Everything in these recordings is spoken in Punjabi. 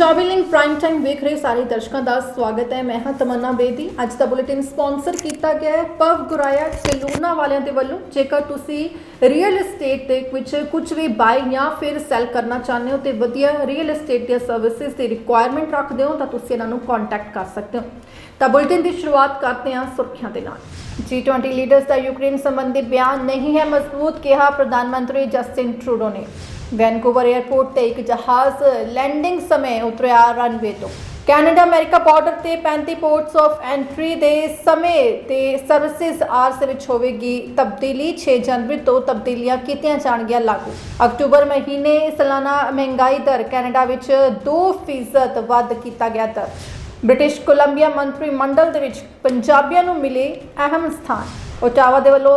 ਪੰਜਾਬੀ ਲਿੰਕ ਪ੍ਰਾਈਮ ਟਾਈਮ ਵੇਖ ਰਹੇ ਸਾਰੇ ਦਰਸ਼ਕਾਂ ਦਾ ਸਵਾਗਤ ਹੈ ਮੈਂ ਹਾਂ ਤਮੰਨਾ ਬੇਦੀ ਅੱਜ ਦਾ ਬੁਲੇਟਿਨ ਸਪਾਂਸਰ ਕੀਤਾ ਗਿਆ ਹੈ ਪਵ ਗੁਰਾਇਆ ਸਲੂਨਾ ਵਾਲਿਆਂ ਦੇ ਵੱਲੋਂ ਜੇਕਰ ਤੁਸੀਂ ਰੀਅਲ ਏਸਟੇਟ ਦੇ ਵਿੱਚ ਕੁਝ ਵੀ ਬਾਈ ਜਾਂ ਫਿਰ ਸੈਲ ਕਰਨਾ ਚਾਹੁੰਦੇ ਹੋ ਤੇ ਵਧੀਆ ਰੀਅਲ ਏਸਟੇਟ ਦੀਆਂ ਸਰਵਿਸਿਜ਼ ਦੀ ਰਿਕੁਆਇਰਮੈਂਟ ਰੱਖਦੇ ਹੋ ਤਾਂ ਤੁਸੀਂ ਇਹਨਾਂ ਨੂੰ ਕੰਟੈਕਟ ਕਰ ਸਕਦੇ ਹੋ ਤਾਂ ਬੁਲੇਟਿਨ ਦੀ ਸ਼ੁਰੂਆਤ ਕਰਦੇ ਹਾਂ ਸੁਰਖੀਆਂ ਦੇ ਨਾਲ G20 ਲੀਡਰਸ ਦਾ ਯੂਕਰੇਨ ਸੰਬੰਧੀ ਬਿਆਨ ਨਹੀਂ ਹੈ ਮਜ਼ਬੂਤ ਕਿਹਾ ਪ੍ਰਧਾਨ ਮੰਤਰੀ ਜਸਟਿਨ ਟਰੂਡੋ ਨੇ ਵੈਨਕੂਵਰ 에ਅਰਪੋਰਟ ਤੇ ਇੱਕ ਜਹਾਜ਼ ਲੈਂਡਿੰਗ ਸਮੇਂ ਉਤਰਿਆ ਰਨਵੇ ਤੋਂ। ਕੈਨੇਡਾ, ਅਮਰੀਕਾ ਬਾਰਡਰ ਤੇ 35 ਪੋਰਟਸ ਆਫ ਐਂਟਰੀ ਦੇ ਸਮੇਂ ਤੇ ਸਰਵਿਸਿਜ਼ ਆਰਸ ਵਿੱਚ ਹੋਵੇਗੀ। ਤਬਦੀਲੀ 6 ਜਨਵਰੀ ਤੋਂ ਤਬਦੀਲੀਆਂ ਕੀਤੀਆਂ ਜਾਣਗੀਆਂ ਲਾਗੂ। ਅਕਤੂਬਰ ਮਹੀਨੇ ਸਾਲਾਨਾ ਮਹਿੰਗਾਈ ਦਰ ਕੈਨੇਡਾ ਵਿੱਚ 2% ਵੱਧ ਕੀਤਾ ਗਿਆ ਦਰ। ਬ੍ਰਿਟਿਸ਼ ਕੋਲੰਬੀਆ ਮੰਤਰੀ ਮੰਡਲ ਦੇ ਵਿੱਚ ਪੰਜਾਬੀਆਂ ਨੂੰ ਮਿਲੇ ਅਹਿਮ ਸਥਾਨ। ਓਟਾਵਾ ਦੇ ਵੱਲੋਂ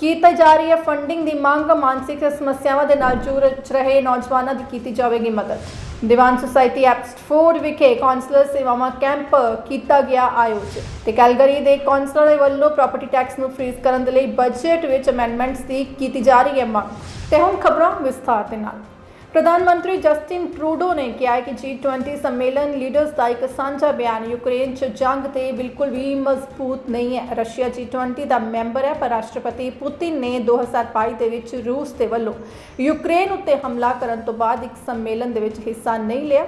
ਕੀਤੀ ਜਾ ਰਹੀ ਹੈ ਫੰਡਿੰਗ ਦੀ ਮੰਗ, ਮਾਨਸਿਕ ਸਮੱਸਿਆਵਾਂ ਦੇ ਨਾਲ ਜੂਝ ਰਹੇ ਨੌਜਵਾਨਾਂ ਦੀ ਕੀਤੀ ਜਾਵੇਗੀ ਮਦਦ। ਦੀਵਾਨ ਸੁਸਾਇਟੀ ਐਪਸਟਫੋਰਡ ਵਿਖੇ ਕਾਉਂਸਲਰ ਸੇਵਾਵਾਂ ਕੈਂਪ ਕੀਤਾ ਗਿਆ ਆਯੋਜਿਤ। ਤੇ ਕੈਲਗਰੀ ਦੇ ਕਾਉਂਸਲਰ ਦੇ ਵੱਲੋਂ ਪ੍ਰਾਪਰਟੀ ਟੈਕਸ ਨੂੰ ਫ੍ਰੀਜ਼ ਕਰਨ ਦੇ ਲਈ ਬਜਟ ਵਿੱਚ ਅਮੈਂਡਮੈਂਟਸ ਦੀ ਕੀਤੀ ਜਾ ਰਹੀ ਹੈ ਮੰਗ। ਤੇ ਹੁਣ ਖਬਰਾਂ ਵਿਸਥਾਰ ਦੇ ਨਾਲ। ਪ੍ਰਧਾਨ ਮੰਤਰੀ ਜਸਟਿਨ ਟਰੂਡੋ ਨੇ ਕਿਹਾ ਹੈ ਕਿ G20 ਸੰਮੇਲਨ ਲੀਡਰਸ ਦਾ ਇੱਕ ਸਾਂਝਾ ਬਿਆਨ ਯੂਕਰੇਨ 'ਚ ਜੰਗ ਤੇ ਬਿਲਕੁਲ ਵੀ ਮਜ਼ਬੂਤ ਨਹੀਂ ਹੈ। ਰਸ਼ੀਆ G20 ਦਾ ਮੈਂਬਰ ਹੈ ਪਰ ਰਾਸ਼ਟਰਪਤੀ ਪੁਤਿਨ ਨੇ 2022 ਦੇ ਵਿੱਚ ਰੂਸ ਦੇ ਵੱਲੋਂ ਯੂਕਰੇਨ ਉੱਤੇ ਹਮਲਾ ਕਰਨ ਤੋਂ ਬਾਅਦ ਇੱਕ ਸੰਮੇਲਨ ਦੇ ਵਿੱਚ ਹਿੱਸਾ ਨਹੀਂ ਲਿਆ।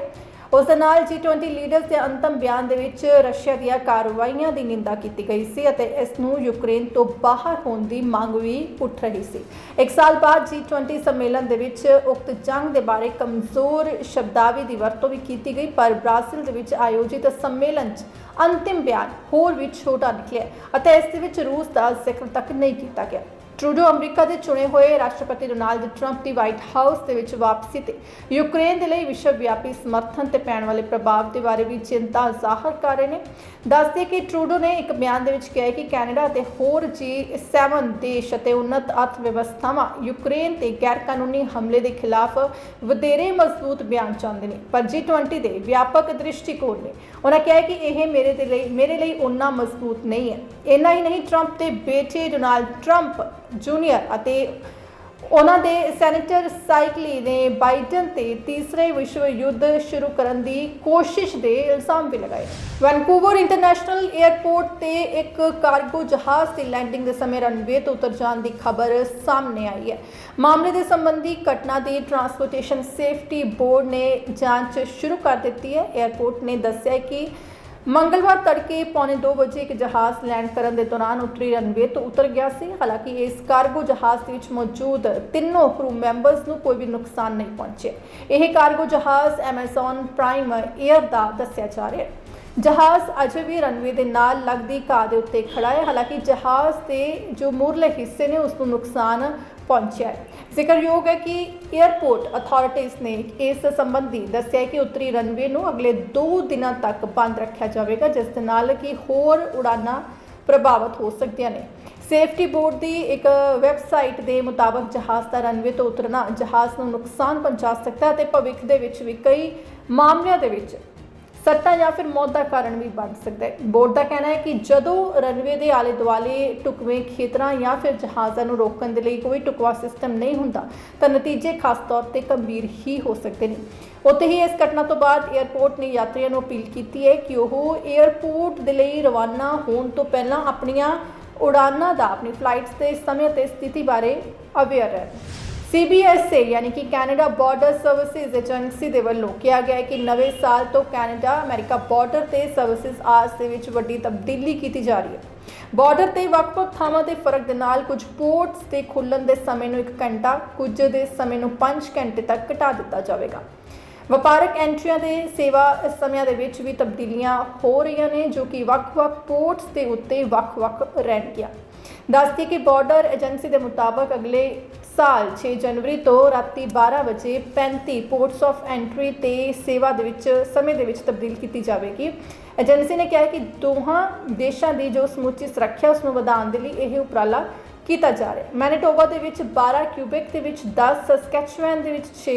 ਉਸ ਦੇ ਨਾਲ G20 ਲੀਡਰਸ ਦੇ ਅੰਤਮ ਬਿਆਨ ਦੇ ਵਿੱਚ ਰਸ਼ੀਆ ਦੀਆਂ ਕਾਰਵਾਈਆਂ ਦੀ ਨਿੰਦਾ ਕੀਤੀ ਗਈ ਸੀ ਅਤੇ ਇਸ ਨੂੰ ਯੂਕਰੇਨ ਤੋਂ ਬਾਹਰ ਹੋਣ ਦੀ ਮੰਗ ਵੀ ਉੱਠ ਰਹੀ ਸੀ। ਇੱਕ ਸਾਲ ਬਾਅਦ G20 ਸੰਮੇਲਨ ਦੇ ਵਿੱਚ ਉਕਤ ਜੰਗ ਦੇ ਬਾਰੇ ਕਮਜ਼ੋਰ ਸ਼ਬਦਾਵਲੀ ਦੀ ਵਰਤੋਂ ਵੀ ਕੀਤੀ ਗਈ, ਪਰ ਬ੍ਰਾਜ਼ੀਲ ਦੇ ਵਿੱਚ ਆਯੋਜਿਤ ਸੰਮੇਲਨ 'ਚ ਅੰਤਿਮ ਬਿਆਨ ਹੋਰ ਵੀ ਛੋਟਾ ਨਿਕਲਿਆ ਅਤੇ ਇਸ ਦੇ ਵਿੱਚ ਰੂਸ ਦਾ ਜ਼ਿਕਰ ਤੱਕ ਨਹੀਂ ਕੀਤਾ ਗਿਆ। ਟਰੂਡੋ ਅਮਰੀਕਾ ਦੇ ਚੁਣੇ ਹੋਏ ਰਾਸ਼ਟਰਪਤੀ ਡੋਨਾਲਡ ਟਰੰਪ ਦੀ ਵਾਈਟ ਹਾਊਸ ਦੇ ਵਿੱਚ ਵਾਪਸੀ ਤੇ ਯੂਕਰੇਨ ਦੇ ਲਈ ਵਿਸ਼ਵ ਵਿਆਪੀ ਸਮਰਥਨ ਤੇ ਪੈਣ ਵਾਲੇ ਪ੍ਰਭਾਵ ਦੇ ਬਾਰੇ ਵੀ ਚਿੰਤਾ ਜ਼ਾਹਰ ਕਰ ਰਹੇ ਨੇ। ਦੱਸਦੇ ਕਿ ਟਰੂਡੋ ਨੇ ਇੱਕ ਬਿਆਨ ਦੇ ਵਿੱਚ ਕਿਹਾ ਕਿ ਕੈਨੇਡਾ ਅਤੇ ਹੋਰ G7 ਦੇਸ਼ ਅਤੇ ਉન્નਤ ਅਰਥ ਵਿਵਸਥਾਵਾਂ ਯੂਕਰੇਨ ਤੇ ਗੈਰ ਕਾਨੂੰਨੀ ਹਮਲੇ ਦੇ ਖਿਲਾਫ ਵਧੇਰੇ ਮਜ਼ਬੂਤ ਬਿਆਨ ਚਾਹੁੰਦੇ ਨੇ। ਪਰ G20 ਦੇ ਵਿਆਪਕ ਦ੍ਰਿਸ਼ਟੀਕੋਣ ਨੇ। ਉਹਨਾਂ ਕਿਹਾ ਕਿ ਇਹ ਮੇਰੇ ਦੇ ਲਈ, ਮੇਰੇ ਲਈ ਉਨਾ ਮਜ਼ਬੂਤ ਨਹੀਂ ਹੈ। ਇੰਨਾ ਹੀ ਨਹੀਂ, ਟਰੰਪ ਦੇ ਬੇਟੇ ਡੋਨਾਲਡ ਟਰੰਪ ਜੂਨੀਅਰ ਅਤੇ ਉਹਨਾਂ ਦੇ ਸੈਨੇਟਰ ਸਾਈਕਲੀ ਨੇ ਬਾਈਡਨ ਤੇ ਤੀਸਰੇ ਵਿਸ਼ਵ ਯੁੱਧ ਸ਼ੁਰੂ ਕਰਨ ਦੀ ਕੋਸ਼ਿਸ਼ ਦੇ ਇਲਜ਼ਾਮ ਵੀ ਲਗਾਏ। ਵੈਨਕੂਵਰ ਇੰਟਰਨੈਸ਼ਨਲ 에ਅਰਪੋਰਟ ਤੇ ਇੱਕ ਕਾਰਗੋ ਜਹਾਜ਼ ਦੀ ਲੈਂਡਿੰਗ ਦੇ ਸਮੇਂ ਰਨਵੇ ਤੋਂ ਉਤਰ ਜਾਣ ਦੀ ਖਬਰ ਸਾਹਮਣੇ ਆਈ ਹੈ। ਮਾਮਲੇ ਦੇ ਸੰਬੰਧੀ ਘਟਨਾ ਦੀ ਟਰਾਂਸਪੋਰਟੇਸ਼ਨ ਸੇਫਟੀ ਬੋਰਡ ਨੇ ਜਾਂਚ ਸ਼ੁਰੂ ਕਰ ਦਿੱਤੀ ਹੈ। 에ਅਰਪੋਰਟ ਨੇ ਦੱਸਿਆ ਕਿ ਮੰਗਲਵਾਰ ਤੜਕੇ ਪੌਣੇ 2 ਵਜੇ ਇੱਕ ਜਹਾਜ਼ ਲੈਂਡ ਕਰਨ ਦੇ ਦੌਰਾਨ ਉੱਤਰੀ ਰਨਵੇ ਤੋਂ ਉਤਰ ਗਿਆ ਸੀ। ਹਾਲਾਂਕਿ ਇਸ ਕਾਰਗੋ ਜਹਾਜ਼ ਦੇ ਵਿੱਚ ਮੌਜੂਦ ਤਿੰਨੋਂ ਕਰੂ ਮੈਂਬਰਸ ਨੂੰ ਕੋਈ ਵੀ ਨੁਕਸਾਨ ਨਹੀਂ ਪਹੁੰਚਿਆ। ਇਹ ਕਾਰਗੋ ਜਹਾਜ਼ ਐਮਾਜ਼ਨ ਪ੍ਰਾਈਮ 에ਅਰ ਦਾ ਦੱਸਿਆ ਜਾ ਰਿਹਾ ਹੈ। ਜਹਾਜ਼ ਅਜੇ ਵੀ ਰਨਵੇ ਦੇ ਨਾਲ ਲੱਗਦੀ ਘਾਹ ਦੇ ਉੱਤੇ ਖੜਾ ਹੈ। ਹਾਲਾਂਕਿ ਜਹਾਜ਼ ਦੇ ਜੋ ਮੂਰਲੇ ਹਿੱਸੇ ਨੇ, ਉਸ ਨੂੰ ਨੁਕਸਾਨ ਪਹੁੰਚਿਆ ਹੈ। ਜ਼ਿਕਰਯੋਗ ਹੈ ਕਿ 에ਅਰਪੋਰਟ ਅਥਾਰਟੀਜ਼ ਨੇ ਇਸ ਸੰਬੰਧੀ ਦੱਸਿਆ ਕਿ ਉੱਤਰੀ ਰਨਵੇ ਨੂੰ ਅਗਲੇ 2 ਦਿਨਾਂ ਤੱਕ ਬੰਦ ਰੱਖਿਆ ਜਾਵੇਗਾ, ਜਿਸ ਦੇ ਨਾਲ ਕਿ ਹੋਰ ਉਡਾਨਾਂ ਪ੍ਰਭਾਵਿਤ ਹੋ ਸਕਦੀਆਂ ਨੇ। ਸੇਫਟੀ ਬੋਰਡ ਦੀ ਇੱਕ ਵੈਬਸਾਈਟ ਦੇ ਮੁਤਾਬਕ ਜਹਾਜ਼ ਦਾ ਰਨਵੇ ਤੋਂ ਉਤਰਨਾ ਜਹਾਜ਼ ਨੂੰ ਨੁਕਸਾਨ ਪਹੁੰਚਾ ਸਕਦਾ ਹੈ ਤੇ ਭਵਿੱਖ ਦੇ ਵਿੱਚ ਵੀ ਕਈ ਮਾਮਲਿਆਂ ਦੇ ਵਿੱਚ ਸੱਟਾਂ ਜਾਂ ਫਿਰ ਮੌਤ ਦਾ ਕਾਰਨ ਵੀ ਬਣ ਸਕਦਾ ਹੈ। ਬੋਰਡ ਦਾ ਕਹਿਣਾ ਹੈ ਕਿ ਜਦੋਂ ਰਨਵੇ ਦੇ ਆਲੇ ਦੁਆਲੇ ਟੁਕਵੇਂ ਖੇਤਰਾਂ ਜਾਂ ਫਿਰ ਜਹਾਜ਼ਾਂ ਨੂੰ ਰੋਕਣ ਦੇ ਲਈ ਕੋਈ ਟੁਕਵਾ ਸਿਸਟਮ ਨਹੀਂ ਹੁੰਦਾ, ਤਾਂ ਨਤੀਜੇ ਖਾਸ ਤੌਰ ਤੇ ਗੰਭੀਰ ਹੀ ਹੋ ਸਕਦੇ ਨੇ। ਉੱਥੇ ਹੀ ਇਸ ਘਟਨਾ ਤੋਂ ਬਾਅਦ 에ਅਰਪੋਰਟ ਨੇ ਯਾਤਰੀਆਂ ਨੂੰ ਅਪੀਲ ਕੀਤੀ ਹੈ ਕਿ ਉਹ 에ਅਰਪੋਰਟ ਦੇ ਲਈ ਰਵਾਨਾ ਹੋਣ ਤੋਂ ਪਹਿਲਾਂ ਆਪਣੀਆਂ ਉਡਾਨਾਂ ਦਾ, ਆਪਣੀ ਫਲਾਈਟਸ ਦੇ ਸਮੇਂ ਤੇ ਸਥਿਤੀ ਬਾਰੇ ਅਵੇਅਰ ਰਹਿਣ। CBSA ਯਾਨੀ ਕਿ ਕੈਨੇਡਾ ਬਾਰਡਰ ਸਰਵਿਸਿਜ਼ ਏਜੰਸੀ ਦੇ ਵੱਲੋਂ ਕਿਹਾ ਗਿਆ ਹੈ ਕਿ ਨਵੇਂ ਸਾਲ ਤੋਂ ਕੈਨੇਡਾ, ਅਮਰੀਕਾ ਬਾਰਡਰ ਤੇ ਸਰਵਿਸਿਜ਼ ਆਸ ਦੇ ਵਿੱਚ ਵੱਡੀ ਤਬਦੀਲੀ ਕੀਤੀ ਜਾ ਰਹੀ ਹੈ। ਬਾਰਡਰ ਤੇ ਵੱਖ-ਵੱਖ ਥਾਵਾਂ ਦੇ ਫ਼ਰਕ ਦੇ ਨਾਲ ਕੁਝ ਪੋਰਟਸ ਤੇ ਖੁੱਲਣ ਦੇ ਸਮੇਂ ਨੂੰ 1 ਘੰਟਾ, ਕੁਝ ਦੇ ਸਮੇਂ ਨੂੰ 5 ਘੰਟੇ ਤੱਕ ਘਟਾ ਦਿੱਤਾ ਜਾਵੇਗਾ। ਵਪਾਰਕ ਐਂਟਰੀਆਂ ਦੇ ਸੇਵਾ ਸਮਿਆਂ ਦੇ ਵਿੱਚ ਵੀ ਤਬਦੀਲੀਆਂ ਹੋ ਰਹੀਆਂ ਨੇ, ਜੋ ਕਿ ਵੱਖ-ਵੱਖ ਪੋਰਟਸ ਦੇ ਉੱਤੇ ਵੱਖ-ਵੱਖ ਰਹਿਣਗੀਆਂ। ਦੱਸਦੀ ਕਿ ਬਾਰਡਰ ਏਜੰਸੀ ਦੇ ਮੁਤਾਬਕ ਅਗਲੇ ਸਾਲ 6 ਜਨਵਰੀ ਤੋਂ ਰਾਤੀ 12 ਵਜੇ 35 ਪੋਰਟਸ ਆਫ ਐਂਟਰੀ ਤੇ ਸੇਵਾ ਦੇ ਵਿੱਚ, ਸਮੇਂ ਦੇ ਵਿੱਚ ਤਬਦੀਲ ਕੀਤੀ ਜਾਵੇਗੀ। ਏਜੰਸੀ ਨੇ ਕਿਹਾ ਕਿ ਦੋਹਾਂ ਦੇਸ਼ਾਂ ਦੀ ਜੋ ਸਮੁੱਚੀ ਸੁਰੱਖਿਆ ਉਸ ਨੂੰ ਵਧਾਉਣ ਦੇ ਲਈ ਇਹ ਉਪਰਾਲਾ ਕੀਤਾ ਜਾ ਰਿਹਾ ਹੈ। ਮੈਨੀਟੋਬਾ ਦੇ ਵਿੱਚ 12 ਕਿਊਬਿਕ ਦੇ ਵਿੱਚ 10 ਸਸਕੈਚੁਅਨ ਦੇ ਵਿੱਚ 6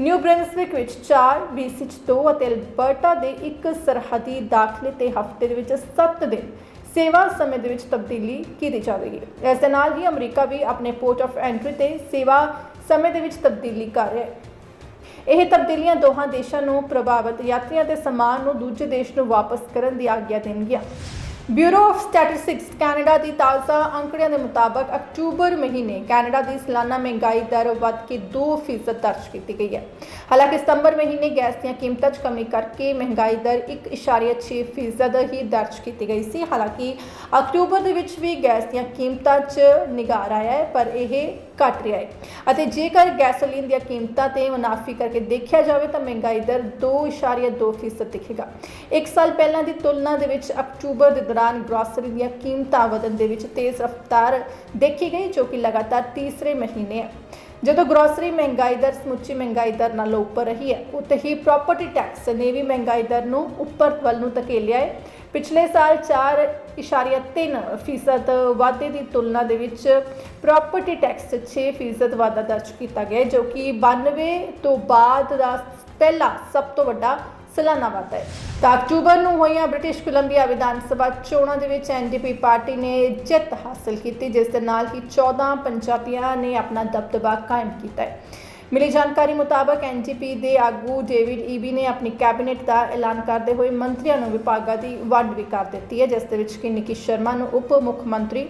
ਨਿਊ ਬ੍ਰੈਂਸਵਿਕ ਵਿੱਚ 4 BC ਚ 2 ਅਤੇ ਅਲਬਰਟਾ ਦੇ ਇੱਕ ਸਰਹੱਦੀ ਦਾਖਲੇ ਤੇ ਹਫ਼ਤੇ ਦੇ ਵਿੱਚ 7 ਦਿਨ। ਸੇਵਾ ਸਮੇਂ ਦੇ ਵਿੱਚ ਤਬਦੀਲੀ ਕੀਤੀ ਜਾਵੇਗੀ। ਇਸ ਦੇ ਨਾਲ ਹੀ ਅਮਰੀਕਾ ਵੀ ਆਪਣੇ ਪੋਰਟ ਆਫ ਐਂਟਰੀ ਤੇ ਸੇਵਾ ਸਮੇਂ ਦੇ ਵਿੱਚ ਤਬਦੀਲੀ ਕਰ ਰਿਹਾ ਹੈ। ਇਹ ਤਬਦੀਲੀਆਂ ਦੋਹਾਂ ਦੇਸ਼ਾਂ ਨੂੰ ਪ੍ਰਭਾਵਿਤ ਯਾਤਰੀਆਂ ਤੇ ਸਮਾਨ ਨੂੰ ਦੂਜੇ ਦੇਸ਼ ਨੂੰ ਵਾਪਸ ਕਰਨ ਦੀ ਆਗਿਆ ਦੇਣਗੀਆਂ। ਬਿਊਰੋ ਆਫ ਸਟੈਟਿਸਟਿਕਸ ਕੈਨੇਡਾ ਦੀ ਤਾਜ਼ਾ ਅੰਕੜਿਆਂ ਦੇ ਮੁਤਾਬਕ ਅਕਤੂਬਰ ਮਹੀਨੇ ਕੈਨੇਡਾ ਦੀ ਸਾਲਾਨਾ ਮਹਿੰਗਾਈ ਦਰ ਵੱਧ ਕੇ 2% ਦਰਜ ਕੀਤੀ ਗਈ ਹੈ। ਹਾਲਾਂਕਿ ਸਤੰਬਰ ਮਹੀਨੇ ਗੈਸ ਦੀਆਂ ਕੀਮਤਾਂ 'ਚ ਕਮੀ ਕਰਕੇ ਮਹਿੰਗਾਈ ਦਰ 1.6% ਹੀ ਦਰਜ ਕੀਤੀ ਗਈ ਸੀ। ਹਾਲਾਂਕਿ ਅਕਤੂਬਰ ਦੇ ਵਿੱਚ ਵੀ ਗੈਸ ਦੀਆਂ ਕੀਮਤਾਂ 'ਚ ਨਿਗਾਰ ਆਇਆ ਹੈ, ਪਰ ਇਹ ਘਟ ਰਿਹਾ ਹੈ। ਅਤੇ ਜੇਕਰ ਗੈਸੋਲੀਨ ਦੀਆਂ ਕੀਮਤਾਂ ਤੇ ਮੁਨਾਫੀ ਕਰਕੇ ਦੇਖਿਆ ਜਾਵੇ ਤਾਂ ਮਹਿੰਗਾਈ ਦਰ 2.2% ਦਿਖੇਗਾ। ਇੱਕ ਸਾਲ ਪਹਿਲਾਂ ਦੀ ਤੁਲਨਾ ਦੇ ਵਿੱਚ ਅਕਤੂਬਰ ਦੇ ਦੌਰਾਨ ਗ੍ਰੋਸਰੀ ਦੀਆਂ ਕੀਮਤਾਂ ਵਧਣ ਦੇ ਵਿੱਚ ਤੇਜ਼ ਰਫ਼ਤਾਰ ਦੇਖੀ ਗਈ, ਜੋ ਕਿ ਲਗਾਤਾਰ ਤੀਸਰੇ ਮਹੀਨੇ ਹੈ। ਜਦੋਂ ਗਰੋਸਰੀ ਮਹਿੰਗਾਈ ਦਰ ਸਮੁੱਚੀ ਮਹਿੰਗਾਈ ਦਰ ਨਾਲੋਂ ਉੱਪਰ ਰਹੀ ਹੈ ਉੱਥੇ ਹੀ ਪ੍ਰਾਪਰਟੀ ਟੈਕਸ ਨੇ ਵੀ ਮਹਿੰਗਾਈ ਦਰ ਨੂੰ ਉੱਪਰ ਵੱਲ ਨੂੰ ਧਕੇਲਿਆ ਹੈ। ਪਿਛਲੇ ਸਾਲ 4.3 ਫੀਸਦ ਵਾਧੇ ਦੀ ਤੁਲਨਾ ਦੇ ਵਿੱਚ ਪ੍ਰਾਪਰਟੀ ਟੈਕਸ 'ਚ 6 ਫੀਸਦ ਵਾਧਾ ਦਰਜ ਕੀਤਾ ਗਿਆ ਹੈ, ਜੋ ਕਿ 92 ਤੋਂ ਬਾਅਦ ਦਾ ਪਹਿਲਾ ਸਭ ਤੋਂ ਵੱਡਾ ਸਲਾਨਾ ਵਾਧਾ ਹੈ। ਤਾਂ ਅਕਤੂਬਰ ਨੂੰ ਹੋਈਆਂ ਬ੍ਰਿਟਿਸ਼ ਕੋਲੰਬੀਆ ਵਿਧਾਨ ਸਭਾ ਚੋਣਾਂ ਦੇ ਵਿੱਚ ਐਨਡੀਪੀ ਪਾਰਟੀ ਨੇ ਜਿੱਤ ਹਾਸਲ ਕੀਤੀ, ਜਿਸ ਦੇ ਨਾਲ ਹੀ 14 ਪੰਜਾਬੀਆਂ ਨੇ ਆਪਣਾ ਦਬਦਬਾ ਕਾਇਮ ਕੀਤਾ ਹੈ। ਮਿਲੀ ਜਾਣਕਾਰੀ ਮੁਤਾਬਕ ਐਨਜੀਪੀ ਦੇ ਆਗੂ ਡੇਵਿਡ ਈਬੀ ਨੇ ਆਪਣੀ ਕੈਬਨਿਟ ਦਾ ਐਲਾਨ ਕਰਦੇ ਹੋਏ ਮੰਤਰੀਆਂ ਨੂੰ ਵਿਭਾਗਾਂ ਦੀ ਵੰਡ ਵੀ ਕਰ ਦਿੱਤੀ ਹੈ, ਜਿਸ ਦੇ ਵਿੱਚ ਕਿ ਨਿਕੀ ਸ਼ਰਮਾ ਨੂੰ ਉਪ ਮੁੱਖ ਮੰਤਰੀ,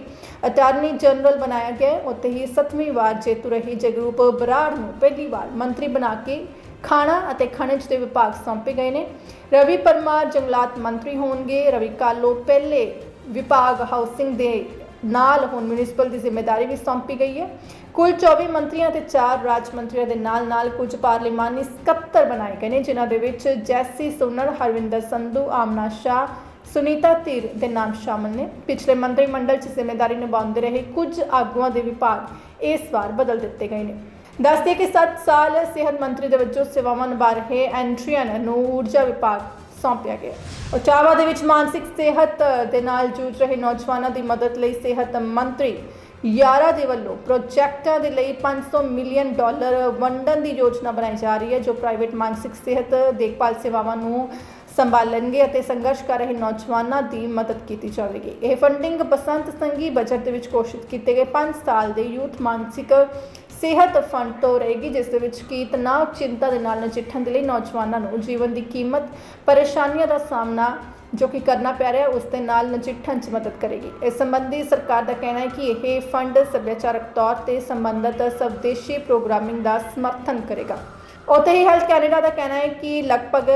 ਅਟਾਰਨੀ ਜਨਰਲ ਬਣਾਇਆ ਗਿਆ ਹੈ। ਉੱਥੇ ਹੀ 7ਵੀਂ ਵਾਰ ਜੇਤੂ ਰਹੀ ਜਗਰੂਪ ਬਰਾੜ ਨੂੰ ਪਹਿਲੀ ਵਾਰ ਮੰਤਰੀ ਬਣਾ ਕੇ ਖਾਣਾ ਅਤੇ ਖਣਿਜ ਦੇ ਵਿਭਾਗ ਸੌਂਪੇ ਗਏ ਨੇ। ਰਵੀ ਪਰਮਾਰ ਜੰਗਲਾਤ ਮੰਤਰੀ ਹੋਣਗੇ। ਰਵੀ ਕਾਲੋ ਪਹਿਲੇ ਵਿਭਾਗ ਹਾਊਸਿੰਗ ਦੇ ਨਾਲ ਹੁਣ ਮਿਊਨਿਸਪਲ ਦੀ ਜ਼ਿੰਮੇਵਾਰੀ ਵੀ ਸੌਂਪੀ ਗਈ ਹੈ। ਕੁੱਲ 24 ਮੰਤਰੀਆਂ ਤੇ 4 ਰਾਜ ਮੰਤਰੀਆਂ ਦੇ ਨਾਲ-ਨਾਲ ਕੁਝ ਪਾਰਲੀਮਾਨੀ ਸਕੱਤਰ ਬਣਾਏ ਗਏ ਨੇ, ਜਿਨ੍ਹਾਂ ਦੇ ਵਿੱਚ ਜੈਸੀ ਸੁਨਰ, ਹਰਵਿੰਦਰ ਸੰਧੂ, ਆਮਨਾ ਸ਼ਾਹ, ਸੁਨੀਤਾ ਧੀਰ ਦੇ ਨਾਮ ਸ਼ਾਮਲ ਨੇ। ਪਿਛਲੇ ਮੰਤਰੀ ਮੰਡਲ 'ਚ ਜ਼ਿੰਮੇਵਾਰੀ ਨਿਭਾਉਂਦੇ ਰਹੇ ਕੁਝ ਆਗੂਆਂ ਦੇ ਵਿਭਾਗ ਇਸ ਵਾਰ ਬਦਲ ਦਿੱਤੇ ਗਏ ਨੇ। ਦੱਸਦੇ ਕਿ 7 ਸਾਲ ਸਿਹਤ ਮੰਤਰੀ ਦੇ ਵਜੋਂ ਸੇਵਾਵਾਂ ਨਿਭਾ ਰਹੇ ਐਂਟਰੀਅਨ ਨੂੰ ਊਰਜਾ ਵਿਭਾਗ ਸੌਂਪਿਆ ਗਿਆ। ਓਟਾਵਾ ਦੇ ਵਿੱਚ ਮਾਨਸਿਕ ਸਿਹਤ ਦੇ ਨਾਲ ਜੂਝ ਰਹੇ ਨੌਜਵਾਨਾਂ ਦੀ ਮਦਦ ਲਈ ਸਿਹਤ ਮੰਤਰੀ ਯਾਰਾ ਦੇ ਵੱਲੋਂ ਪ੍ਰੋਜੈਕਟਾਂ ਦੇ ਲਈ 500 ਮਿਲੀਅਨ ਡਾਲਰ ਵੰਡਣ ਦੀ ਯੋਜਨਾ ਬਣਾਈ ਜਾ ਰਹੀ ਹੈ, ਜੋ ਪ੍ਰਾਈਵੇਟ ਮਾਨਸਿਕ ਸਿਹਤ ਦੇਖਭਾਲ ਸੇਵਾਵਾਂ ਨੂੰ ਸੰਭਾਲਣਗੇ ਅਤੇ ਸੰਘਰਸ਼ ਕਰ ਰਹੇ ਨੌਜਵਾਨਾਂ ਦੀ ਮਦਦ ਕੀਤੀ ਜਾਵੇਗੀ। ਇਹ ਫੰਡਿੰਗ ਬਸੰਤ ਸੰਗੀ ਬਜਟ ਦੇ ਵਿੱਚ ਘੋਸ਼ਿਤ ਕੀਤੇ ਗਏ 5 ਸਾਲ ਦੇ ਯੂਥ ਮਾਨਸਿਕ ਸਿਹਤ ਫੰਡ ਤੋਂ ਰਹੇਗੀ, ਜਿਸ ਦੇ ਵਿੱਚ ਕੀ ਤਣਾਅ, ਚਿੰਤਾ ਦੇ ਨਾਲ ਨਜਿੱਠਣ ਦੇ ਲਈ ਨੌਜਵਾਨਾਂ ਨੂੰ ਜੀਵਨ ਦੀ ਕੀਮਤ ਪਰੇਸ਼ਾਨੀਆਂ ਦਾ ਸਾਹਮਣਾ ਜੋ ਕਿ ਕਰਨਾ ਪੈ ਰਿਹਾ, ਉਸ ਦੇ ਨਾਲ ਨਜਿੱਠਣ 'ਚ ਮਦਦ ਕਰੇਗੀ। ਇਸ ਸੰਬੰਧੀ ਸਰਕਾਰ ਦਾ ਕਹਿਣਾ ਹੈ ਕਿ ਇਹ ਫੰਡ ਸੱਭਿਆਚਾਰਕ ਤੌਰ ਤੇ ਸੰਬੰਧਿਤ ਸਵਦੇਸ਼ੀ ਪ੍ਰੋਗਰਾਮਿੰਗ ਦਾ ਸਮਰਥਨ ਕਰੇਗਾ। ਉੱਥੇ ਹੀ ਹੈਲਥ ਕੈਨੇਡਾ ਦਾ ਕਹਿਣਾ ਹੈ ਕਿ ਲਗਭਗ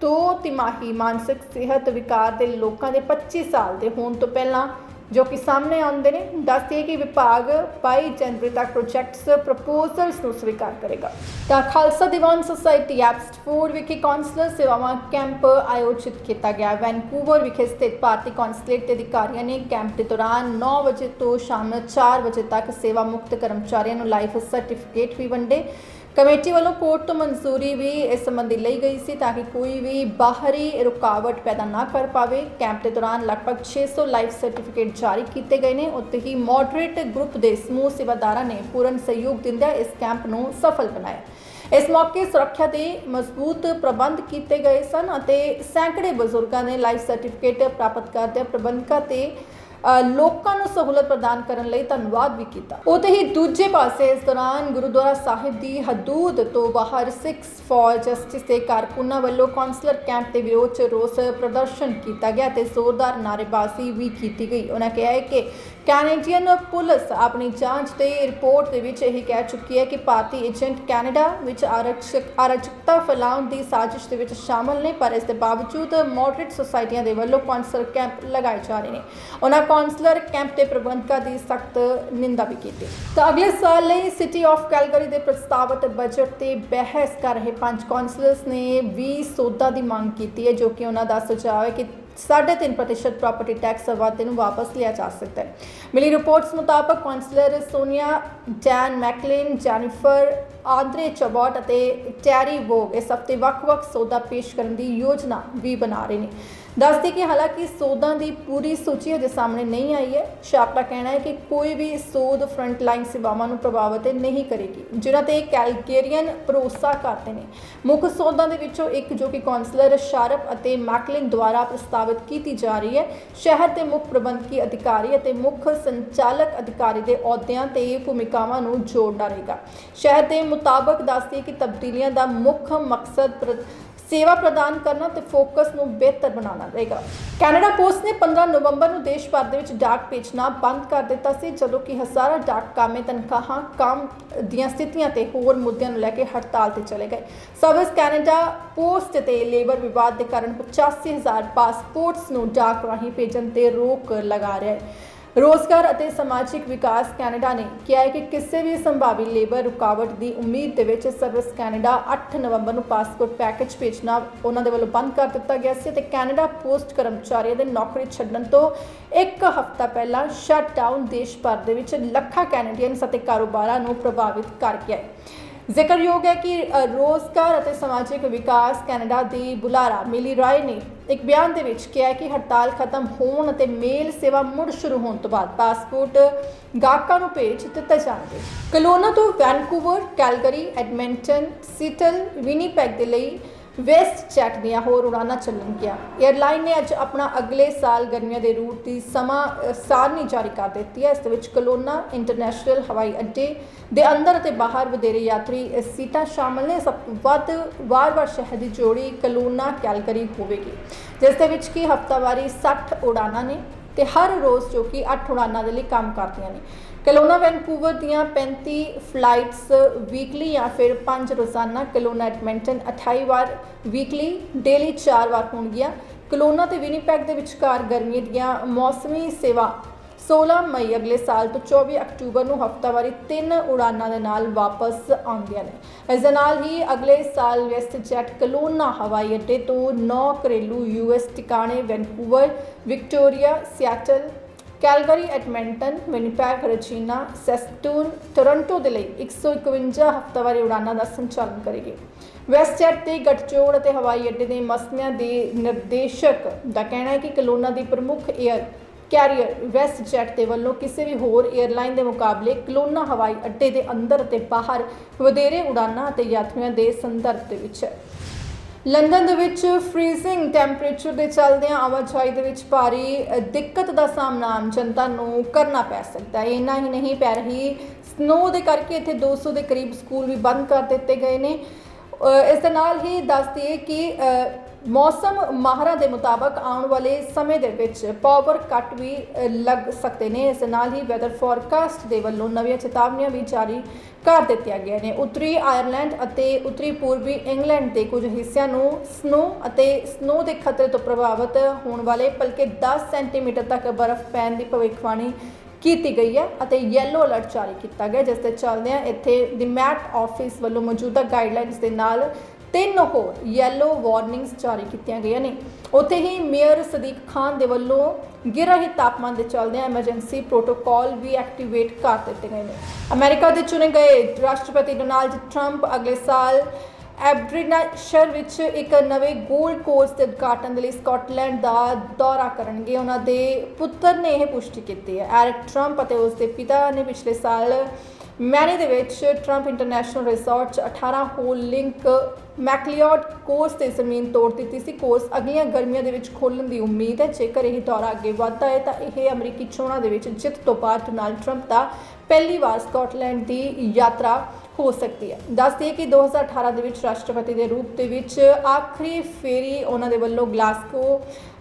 ਦੋ ਤਿਮਾਹੀ ਮਾਨਸਿਕ ਸਿਹਤ ਵਿਕਾਰ ਦੇ ਲੋਕਾਂ ਦੇ 25 ਸਾਲ ਦੇ ਹੋਣ ਤੋਂ ਪਹਿਲਾਂ ਜੋ ਕਿ ਸਾਹਮਣੇ ਆਉਂਦੇ ਨੇ ਦੱਸਦੇ ਕਿ ਵਿਭਾਗ 22 ਜਨਵਰੀ ਤੱਕ ਪ੍ਰੋਜੈਕਟਸ ਪ੍ਰਪੋਜ਼ਲਸ ਨੂੰ ਸਵੀਕਾਰ ਕਰੇਗਾ। ਤਾਂ ਖਾਲਸਾ ਦੀਵਾਨ ਸੁਸਾਇਟੀ ਐਪਸਟਫੋਰਡ ਵਿਖੇ ਕਾਉਂਸਲਰ ਸੇਵਾਵਾਂ ਕੈਂਪ ਆਯੋਜਿਤ ਕੀਤਾ ਗਿਆ। ਵੈਨਕੂਵਰ ਵਿਖੇ ਸਥਿਤ ਭਾਰਤੀ ਕੌਂਸਲੇਟ ਦੇ ਅਧਿਕਾਰੀਆਂ ਨੇ ਕੈਂਪ ਦੇ ਦੌਰਾਨ 9 ਵਜੇ ਤੋਂ ਸ਼ਾਮ 4 ਵਜੇ ਤੱਕ ਸੇਵਾ ਮੁਕਤ ਕਰਮਚਾਰੀਆਂ ਨੂੰ ਲਾਈਫ ਸਰਟੀਫਿਕੇਟ ਵੀ ਵੰਡੇ। ਕਮੇਟੀ ਵੱਲੋਂ ਕੋਰਟ ਤੋਂ ਮਨਜ਼ੂਰੀ ਵੀ ਇਸ ਸੰਬੰਧੀ ਲਈ ਗਈ ਸੀ ਤਾਂ ਕਿ ਕੋਈ ਵੀ ਬਾਹਰੀ ਰੁਕਾਵਟ ਪੈਦਾ ਨਾ ਕਰ ਪਾਵੇ। ਕੈਂਪ ਦੇ ਦੌਰਾਨ ਲਗਭਗ 600 ਲਾਈਫ ਸਰਟੀਫਿਕੇਟ ਜਾਰੀ ਕੀਤੇ ਗਏ ਨੇ। ਉੱਤੇ ਹੀ ਮੋਡਰੇਟ ਗਰੁੱਪ ਦੇ ਸਮੂਹ ਸੇਵਾਦਾਰਾਂ ਨੇ ਪੂਰਨ ਸਹਿਯੋਗ ਦਿੰਦਿਆਂ ਇਸ ਕੈਂਪ ਨੂੰ ਸਫਲ ਬਣਾਇਆ। ਇਸ ਮੌਕੇ ਸੁਰੱਖਿਆ ਦੇ ਮਜ਼ਬੂਤ ਪ੍ਰਬੰਧ ਕੀਤੇ ਗਏ ਸਨ ਅਤੇ ਸੈਂਕੜੇ ਬਜ਼ੁਰਗਾਂ ਨੇ ਲਾਈਫ ਸਰਟੀਫਿਕੇਟ ਪ੍ਰਾਪਤ ਕਰਦਿਆਂ ਪ੍ਰਬੰਧਕਾਂ ਤੇ ਲੋਕਾਂ ਨੂੰ ਸਹੂਲਤ ਪ੍ਰਦਾਨ ਕਰਨ ਲਈ ਧੰਨਵਾਦ ਵੀ ਕੀਤਾ। ਉਤੇ ਹੀ ਦੂਜੇ ਪਾਸੇ ਇਸ ਦੌਰਾਨ ਗੁਰਦੁਆਰਾ ਸਾਹਿਬ ਦੀ ਹਦੂਦ ਤੋਂ ਬਾਹਰ ਸਿਕਸ ਫॉर ਜਸਟਿਸ ਦੇ ਕਾਰਕੁਨਾਂ ਵੱਲੋਂ ਕਾਉਂਸਲਰ ਕੈਂਪ ਦੇ ਵਿਰੋਧ 'ਚ ਰੋਸ ਪ੍ਰਦਰਸ਼ਨ ਕੀਤਾ ਗਿਆ ਤੇ ਜ਼ੋਰਦਾਰ ਨਾਅਰੇਬਾਜ਼ੀ ਵੀ ਕੀਤੀ ਗਈ। ਉਹਨਾਂ ਕਿਹਾ ਹੈ ਕਿ ਕੈਨੇਡੀਅਨ ਪੁਲਿਸ ਆਪਣੀ ਜਾਂਚ ਤੇ ਰਿਪੋਰਟ ਦੇ ਵਿੱਚ ਇਹ ਕਹਿ ਚੁੱਕੀ ਹੈ ਕਿ ਭਾਰਤੀ ਏਜੰਟ ਕੈਨੇਡਾ ਵਿੱਚ ਆਰਕਸ਼ਕ ਅਰਾਜਕਤਾ ਫੈਲਾਉਣ ਦੀ ਸਾਜ਼ਿਸ਼ ਦੇ ਵਿੱਚ ਸ਼ਾਮਲ ਨੇ, ਪਰ ਇਸ ਦੇ ਬਾਵਜੂਦ ਮੋਡਰੇਟ ਸੁਸਾਇਟੀਆਂ ਦੇ ਵੱਲੋਂ ਕੌਂਸਲਰ ਕੈਂਪ ਲਗਾਏ ਜਾ ਰਹੇ ਨੇ। ਉਹਨਾਂ ਕੌਂਸਲਰ ਕੈਂਪ ਦੇ ਪ੍ਰਬੰਧਕਾਂ ਦੀ ਸਖਤ ਨਿੰਦਾ ਵੀ ਕੀਤੀ। ਤਾਂ ਅਗਲੇ ਸਾਲ ਲਈ ਸਿਟੀ ਆਫ ਕੈਲਗਰੀ ਦੇ ਪ੍ਰਸਤਾਵਿਤ ਬਜਟ ਤੇ ਬਹਿਸ ਕਰ ਰਹੇ ਪੰਜ ਕੌਂਸਲਰਸ ਨੇ 20 ਸੋਧਾਂ ਦੀ ਮੰਗ ਕੀਤੀ ਹੈ, ਜੋ ਕਿ ਉਹਨਾਂ ਦਾ ਸੁਝਾਅ ਹੈ ਕਿ 3.5% ਪ੍ਰੋਪਰਟੀ ਟੈਕਸ ਵਾਧੇ ਨੂੰ ਵਾਪਸ ਲਿਆ ਜਾ ਸਕਦਾ ਹੈ ਮਿਲੀ ਰਿਪੋਰਟਸ ਮੁਤਾਬਕ councillor Sonia Jain Macklin Jennifer Andre Chabot ਅਤੇ ਟੈਰੀ ਵੋਗ ਇਸ ਹਫ਼ਤੇ ਵੱਖ-ਵੱਖ ਸੌਦਾ ਪੇਸ਼ ਕਰਨ ਦੀ ਯੋਜਨਾ ਵੀ ਬਣਾ ਰਹੇ ਨੇ ਦੱਸਦੀ ਕਿ ਹਾਲਾਂਕਿ ਸੋਧਾਂ ਦੀ ਪੂਰੀ ਸੂਚੀ ਅਜੇ ਸਾਹਮਣੇ ਨਹੀਂ ਆਈ ਹੈ। ਸ਼ਾਪ ਦਾ ਕਹਿਣਾ ਹੈ ਕਿ ਕੋਈ ਵੀ ਸੋਧ ਫਰੰਟਲਾਈਨ ਸੇਵਾਵਾਂ ਨੂੰ ਪ੍ਰਭਾਵਿਤ ਨਹੀਂ ਕਰੇਗੀ, ਜਿਨ੍ਹਾਂ ਤੇ ਕੈਲਗੇਰੀਅਨ ਭਰੋਸਾ ਕਰਦੇ ਨੇ। ਮੁੱਖ ਸੋਧਾਂ ਦੇ ਵਿੱਚੋਂ ਇੱਕ ਜੋ ਕਿ ਕਾਉਂਸਲਰ ਸ਼ਾਰਪ ਅਤੇ ਮੈਕਲਿਨ ਦੁਆਰਾ ਪ੍ਰਸਤਾਵਿਤ ਕੀਤੀ ਜਾ ਰਹੀ ਹੈ, ਸ਼ਹਿਰ ਦੇ ਮੁੱਖ ਪ੍ਰਬੰਧਕੀ ਅਧਿਕਾਰੀ ਅਤੇ ਮੁੱਖ ਸੰਚਾਲਕ ਅਧਿਕਾਰੀ ਦੇ ਅਹੁਦਿਆਂ ਤੇ ਭੂਮਿਕਾਵਾਂ ਨੂੰ ਜੋੜਨਾ ਰਹੇਗਾ। ਸ਼ਹਿਰ ਦੇ ਮੁਤਾਬਕ ਦੱਸਦੀ ਕਿ ਤਬਦੀਲੀਆਂ ਦਾ ਮੁੱਖ ਮਕਸਦ ਸੇਵਾ ਪ੍ਰਦਾਨ ਕਰਨਾ ਤੇ ਫੋਕਸ ਨੂੰ ਬਿਹਤਰ ਬਣਾਉਣਾ ਰਹੇਗਾ। ਕੈਨੇਡਾ ਪੋਸਟ ਨੇ 15 ਨਵੰਬਰ ਨੂੰ ਦੇਸ਼ ਭਰ ਦੇ ਵਿੱਚ ਡਾਕ ਭੇਜਣਾ ਬੰਦ ਕਰ ਦਿੱਤਾ ਸੀ, ਜਦੋਂ ਕਿ ਹਜ਼ਾਰਾਂ ਡਾਕ ਕਾਮੇ ਤਨਖਾਹਾਂ ਕੰਮ ਦੀਆਂ ਸਥਿਤੀਆਂ ਤੇ ਹੋਰ ਮੁੱਦਿਆਂ ਨੂੰ ਲੈ ਕੇ ਹੜਤਾਲ ਤੇ ਚਲੇ ਗਏ। ਸਰਵਿਸ ਕੈਨੇਡਾ ਪੋਸਟ ਤੇ ਲੇਬਰ ਵਿਵਾਦ ਦੇ ਕਾਰਨ 85000 ਪਾਸਪੋਰਟਸ ਨੂੰ ਡਾਕ ਰਾਹੀਂ ਭੇਜਣ ਤੇ ਰੋਕ ਲਗਾ ਰਿਹਾ ਹੈ। ਰੋਜ਼ਗਾਰ ਅਤੇ ਸਮਾਜਿਕ ਵਿਕਾਸ ਕੈਨੇਡਾ ਨੇ ਕਿਹਾ ਹੈ ਕਿ ਕਿਸੇ ਵੀ ਸੰਭਾਵੀ ਲੇਬਰ ਰੁਕਾਵਟ ਦੀ ਉਮੀਦ ਦੇ ਵਿੱਚ ਸਰਵਿਸ ਕੈਨੇਡਾ 8 ਨਵੰਬਰ ਨੂੰ ਪਾਸਪੋਰਟ ਪੈਕੇਜ ਭੇਜਣਾ ਉਹਨਾਂ ਦੇ ਵੱਲੋਂ ਬੰਦ ਕਰ ਦਿੱਤਾ ਗਿਆ ਸੀ ਤੇ ਕੈਨੇਡਾ ਪੋਸਟ ਕਰਮਚਾਰੀਆਂ ਦੇ ਨੌਕਰੀ ਛੱਡਣ ਤੋਂ ਇੱਕ ਹਫ਼ਤਾ ਪਹਿਲਾਂ ਸ਼ਟਡਾਊਨ ਦੇਸ਼ ਭਰ ਦੇ ਵਿੱਚ ਲੱਖਾਂ ਕੈਨੇਡੀਅਨਸ ਅਤੇ ਕਾਰੋਬਾਰਾਂ ਨੂੰ ਪ੍ਰਭਾਵਿਤ ਕਰ ਗਿਆ ਹੈ। ਜ਼ਿਕਰਯੋਗ ਹੈ ਕਿ ਰੋਜ਼ਗਾਰ ਅਤੇ ਸਮਾਜਿਕ ਵਿਕਾਸ ਕੈਨੇਡਾ ਦੀ ਬੁਲਾਰਾ ਮਿਲੀ ਰਾਏ ਨੇ ਇੱਕ ਬਿਆਨ ਦੇ ਵਿੱਚ ਕਿਹਾ ਕਿ ਹੜਤਾਲ ਖਤਮ ਹੋਣ ਅਤੇ ਮੇਲ ਸੇਵਾ ਮੁੜ ਸ਼ੁਰੂ ਹੋਣ ਤੋਂ ਬਾਅਦ ਪਾਸਪੋਰਟ ਗਾਹਕਾਂ ਨੂੰ ਭੇਜ ਦਿੱਤੇ ਜਾਣਗੇ। ਕਲੋਨਾ ਤੋਂ Vancouver, Calgary, Edmonton, Seattle, Winnipeg ਦੇ ਲਈ ਵੇਸਟ ਜੈਟ ਦੀਆਂ ਹੋਰ ਉਡਾਨਾਂ ਚੱਲਣਗੀਆਂ 에ਅਰਲਾਈਨ ਨੇ ਅੱਜ ਆਪਣਾ ਅਗਲੇ ਸਾਲ ਗਰਮੀਆਂ ਦੇ ਰੂਟ ਦੀ ਸਮਾਂ ਅ, ਸਾਰਣੀ ਜਾਰੀ ਕਰ ਦਿੱਤੀ ਹੈ। ਇਸ ਦੇ ਵਿੱਚ ਕਲੋਨਾ ਇੰਟਰਨੈਸ਼ਨਲ ਹਵਾਈ ਅੱਡੇ ਦੇ ਅੰਦਰ ਅਤੇ ਬਾਹਰ ਵਧੇਰੇ ਯਾਤਰੀ ਸੀਟਾਂ ਸ਼ਾਮਲ ਨੇ। ਸਭ ਤੋਂ ਵੱਧ ਵਾਰ-ਵਾਰ ਸ਼ਹਿਰ ਦੀ ਜੋੜੀ ਕਲੋਨਾ ਕੈਲਗਰੀ ਹੋਵੇਗੀ। ਜਿਸ ਦੇ ਵਿੱਚ ਕੀ ਹਫ਼ਤਾਵਾਰੀ 60 ਉਡਾਨਾਂ ਨੇ ਤੇ ਹਰ ਰੋਜ਼ ਜੋ ਕਿ 8 ਉਡਾਨਾਂ ਦੇ ਲਈ ਕੰਮ ਕਰਦੀਆਂ ਨੇ। ਕਲੋਨਾ ਵੈਨਕੂਵਰ ਦੀਆਂ 35 ਫਲਾਈਟਸ ਵੀਕਲੀ ਜਾਂ ਫਿਰ 5 ਰੋਜ਼ਾਨਾ ਕਲੋਨਾ ਐਡਮਿੰਟਨ 28 ਵਾਰ ਵੀਕਲੀ, ਡੇਲੀ 4 ਵਾਰ ਹੋਣਗੀਆਂ। ਕਲੋਨਾ ਤੇ ਵਿਨੀਪੈਗ ਦੇ ਵਿਚਕਾਰ ਗਰਮੀ ਦੀਆਂ ਮੌਸਮੀ ਸੇਵਾ 16 ਮਈ ਅਗਲੇ ਸਾਲ ਤੋਂ 24 ਅਕਤੂਬਰ ਨੂੰ ਹਫ਼ਤਾਵਾਰੀ ਤਿੰਨ ਉਡਾਨਾਂ ਦੇ ਨਾਲ ਵਾਪਸ ਆਉਂਦੀਆਂ ਨੇ। ਇਸ ਦੇ ਨਾਲ ਹੀ ਅਗਲੇ ਸਾਲ ਵੈਸਟ ਜੈਟ, ਕਲੋਨਾ, ਹਵਾਈ ਅੱਡੇ ਤੋਂ 9 ਘਰੇਲੂ ਯੂਐਸ ਟਿਕਾਣੇ Vancouver, Victoria, Seattle Calgary, Edmonton, Winnipeg, Regina Saskatoon Toronto ਦੇ ਲਈ 151 ਹਫ਼ਤਾਵਾਰੀ ਉਡਾਨਾਂ ਦਾ ਸੰਚਾਲਨ ਕਰੇਗੀ। ਵੈਸਟਜੈਟ ਦੇ ਗਠਜੋੜ ਅਤੇ ਹਵਾਈ ਅੱਡੇ ਦੇ ਮਸਲਿਆਂ ਦੇ ਨਿਰਦੇਸ਼ਕ ਦਾ ਕਹਿਣਾ ਹੈ ਕਿ ਕਲੋਨਾ ਦੀ ਪ੍ਰਮੁੱਖ 에ਅਰ ਕੈਰੀਅਰ ਵੈਸਟਜੈਟ ਦੇ ਵੱਲੋਂ ਕਿਸੇ ਵੀ ਹੋਰ 에ਅਰਲਾਈਨ ਦੇ ਮੁਕਾਬਲੇ ਕਲੋਨਾ ਹਵਾਈ ਅੱਡੇ ਦੇ ਅੰਦਰ ਅਤੇ ਬਾਹਰ ਵਧੇਰੇ ਉਡਾਨਾਂ ਅਤੇ ਯਾਤਰੀਆਂ ਦੇ ਸੰਦਰਭ ਦੇ ਵਿੱਚ ਹੈ। ਲੰਡਨ ਦੇ ਵਿੱਚ ਫ੍ਰੀਜ਼ਿੰਗ ਟੈਂਪਰੇਚਰ ਦੇ ਚੱਲਦਿਆਂ ਆਵਾਜਾਈ ਦੇ ਵਿੱਚ ਭਾਰੀ ਦਿੱਕਤ ਦਾ ਸਾਹਮਣਾ ਆਮ ਜਨਤਾ ਨੂੰ ਕਰਨਾ ਪੈ ਸਕਦਾ ਹੈ। ਇੰਨਾ ਹੀ ਨਹੀਂ ਪੈ ਰਹੀ। ਸਨੋ ਦੇ ਕਰਕੇ ਇੱਥੇ 200 ਦੇ ਕਰੀਬ ਸਕੂਲ ਵੀ ਬੰਦ ਕਰ ਦਿੱਤੇ ਗਏ ਨੇ। ਇਸ ਦੇ ਨਾਲ ਹੀ ਦੱਸ ਦਈਏ ਕਿ ਮੌਸਮ ਮਾਹਰਾਂ ਦੇ ਮੁਤਾਬਕ ਆਉਣ ਵਾਲੇ ਸਮੇਂ ਦੇ ਵਿੱਚ ਪਾਵਰ ਕੱਟ ਵੀ ਲੱਗ ਸਕਦੇ ਨੇ। ਇਸ ਨਾਲ ਹੀ ਵੈਦਰ ਫੋਰਕਾਸਟ ਦੇ ਵੱਲੋਂ ਨਵੀਆਂ ਚੇਤਾਵਨੀਆਂ ਵੀ ਜਾਰੀ ਕਰ ਦਿੱਤੀਆਂ ਗਈਆਂ ਨੇ। ਉੱਤਰੀ ਆਇਰਲੈਂਡ ਅਤੇ ਉੱਤਰੀ ਪੂਰਬੀ ਇੰਗਲੈਂਡ ਦੇ ਕੁਝ ਹਿੱਸਿਆਂ ਨੂੰ ਸਨੋ ਅਤੇ ਸਨੋ ਦੇ ਖਤਰੇ ਤੋਂ ਪ੍ਰਭਾਵਿਤ ਹੋਣ ਵਾਲੇ ਬਲਕਿ 10 ਸੈਂਟੀਮੀਟਰ ਤੱਕ ਬਰਫ਼ ਪੈਣ ਦੀ ਭਵਿੱਖਬਾਣੀ ਕੀਤੀ ਗਈ ਹੈ ਅਤੇ ਯੈਲੋ ਅਲਰਟ ਜਾਰੀ ਕੀਤਾ ਗਿਆ, ਜਿਸ ਦੇ ਚੱਲਦਿਆਂ ਇੱਥੇ ਦੀ ਮੈਟ ਆਫਿਸ ਵੱਲੋਂ ਮੌਜੂਦਾ ਗਾਈਡਲਾਈਨਸ ਦੇ ਨਾਲ ਤਿੰਨ ਹੋਰ ਯੈਲੋ ਵਾਰਨਿੰਗਸ ਜਾਰੀ ਕੀਤੀਆਂ ਗਈਆਂ ਨੇ। ਉੱਥੇ ਹੀ ਮੇਅਰ ਸਦੀਕ ਖਾਨ ਦੇ ਵੱਲੋਂ ਗਿਰਾ ਹੀ ਤਾਪਮਾਨ ਦੇ ਚੱਲਦਿਆਂ ਐਮਰਜੈਂਸੀ ਪ੍ਰੋਟੋਕਾਲ ਵੀ ਐਕਟੀਵੇਟ ਕਰ ਦਿੱਤੇ ਗਏ ਨੇ। ਅਮਰੀਕਾ ਦੇ ਚੁਣੇ ਗਏ ਰਾਸ਼ਟਰਪਤੀ ਡੋਨਾਲਡ ਟਰੰਪ ਅਗਲੇ ਸਾਲ ਐਬਰੀਨਾਸ਼ਰ ਵਿੱਚ ਇੱਕ ਨਵੇਂ 골ਡ ਕੋਸਟ ਦੇ ਉਦਘਾਟਨ ਦੇ ਲਈ ਸਕਾਟਲੈਂਡ ਦਾ ਦੌਰਾ ਕਰਨਗੇ। ਉਹਨਾਂ ਦੇ ਪੁੱਤਰ ਨੇ ਇਹ ਪੁਸ਼ਟੀ ਕੀਤੀ ਹੈ। ਐਰਿਕ ਟਰੰਪ ਅਤੇ ਉਸ ਦੇ ਪਿਤਾ ਨੇ ਪਿਛਲੇ ਸਾਲ ਮੈਨੇ ਦੇ ਵਿੱਚ ਟਰੰਪ ਇੰਟਰਨੈਸ਼ਨਲ ਰਿਜ਼ੋਰਟ 'ਚ 18 ਹੋਲ ਲਿੰਕ ਮੈਕਲੀਓਡ ਕੋਰਸ ਤੇ ਜ਼ਮੀਨ ਤੋੜ ਦਿੱਤੀ ਸੀ। ਕੋਰਸ ਅਗਲੀਆਂ ਗਰਮੀਆਂ ਦੇ ਵਿੱਚ ਖੋਲਣ ਦੀ ਉਮੀਦ ਹੈ। ਜੇਕਰ ਇਹ ਦੌਰਾ ਅੱਗੇ ਵਧਦਾ ਹੈ, ਤਾਂ ਇਹ ਅਮਰੀਕੀ ਚੋਣਾਂ ਦੇ ਵਿੱਚ ਜਿੱਤ ਤੋਂ ਬਾਅਦ ਡੋਨਾਲਡ ਟਰੰਪ ਦਾ ਪਹਿਲੀ ਵਾਰ ਸਕਾਟਲੈਂਡ ਦੀ ਯਾਤਰਾ ਹੋ ਸਕਦੀ ਹੈ। ਦੱਸਦੀ ਹੈ ਕਿ 2018 ਦੇ ਵਿੱਚ ਰਾਸ਼ਟਰਪਤੀ ਦੇ ਰੂਪ ਦੇ ਵਿੱਚ ਆਖਰੀ ਫੇਰੀ ਉਹਨਾਂ ਦੇ ਵੱਲੋਂ ਗਲਾਸਕੋ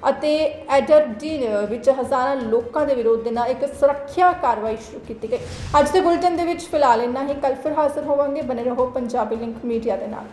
ਅਤੇ ਐਡਰਡੀਨ ਵਿੱਚ ਹਜ਼ਾਰਾਂ ਲੋਕਾਂ ਦੇ ਵਿਰੋਧ ਦੇ ਨਾਲ ਇੱਕ ਸੁਰੱਖਿਆ ਕਾਰਵਾਈ ਸ਼ੁਰੂ ਕੀਤੀ ਗਈ। ਅੱਜ ਦੇ ਬੁਲੇਟਿਨ ਦੇ ਵਿੱਚ ਫਿਲਹਾਲ ਇੰਨਾ ਹੀ। ਕੱਲ ਫਿਰ ਹਾਜ਼ਰ ਹੋਵਾਂਗੇ। ਬਨੇ ਰਹੋ ਪੰਜਾਬੀ ਲਿੰਕ ਮੀਡੀਆ ਦੇ ਨਾਲ।